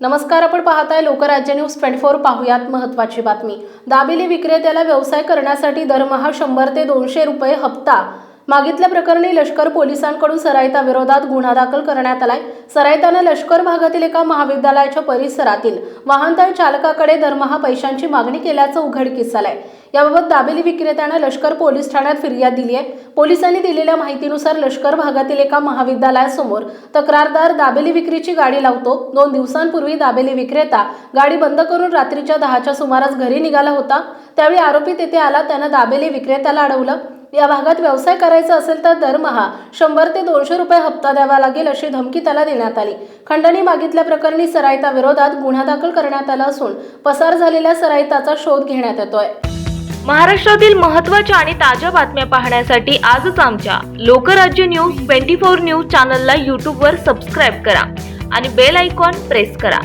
नमस्कार आपण पाहताय लोकराज्य न्यूज ट्वेंटी फोर पाहूयात महत्वाची बातमी. दाबिली विक्रेत्याला व्यवसाय करण्यासाठी दरमहा शंभर ते दोनशे रुपये हप्ता मागितल्या प्रकरणी लष्कर पोलिसांकडून सरायता विरोधात गुन्हा दाखल करण्यात आलाय. सरायतानं लष्कर भागातील एका महाविद्यालयाच्या परिसरातील वाहनतळ चालकाकडे दरमहा पैशांची मागणी केल्याचं उघडकीस आलंय. याबाबत दाबेली विक्रेत्यानं लष्कर पोलीस ठाण्यात फिर्याद दिली आहे. पोलिसांनी दिलेल्या माहितीनुसार लष्कर भागातील एका महाविद्यालयासमोर तक्रारदार दाबेली विक्रीची गाडी लावतो. दोन दिवसांपूर्वी दाबेली विक्रेता गाडी बंद करून रात्रीच्या दहाच्या सुमारास घरी निघाला होता. त्यावेळी आरोपी तेथे आला त्यानं दाबेली विक्रेत्याला अडवलं. या भागात व्यवसाय करायचा असेल तर दरमहा शंभर ते दोनशे रुपये हप्ता द्यावा लागेल अशी धमकी त्याला देण्यात आली. खंडणी मागितल्या प्रकरणी सरायता विरोधात गुन्हा दाखल करण्यात आला असून पसार झालेल्या सरायताचा शोध घेण्यात येतोय. महाराष्ट्रातील महत्त्वाच्या आणि ताज्या बातम्या पाहण्यासाठी आजच आमच्या Lokrajya news twenty four news चॅनलला यूट्यूबवर सबस्क्राईब करा आणि बेल आयकॉन प्रेस करा.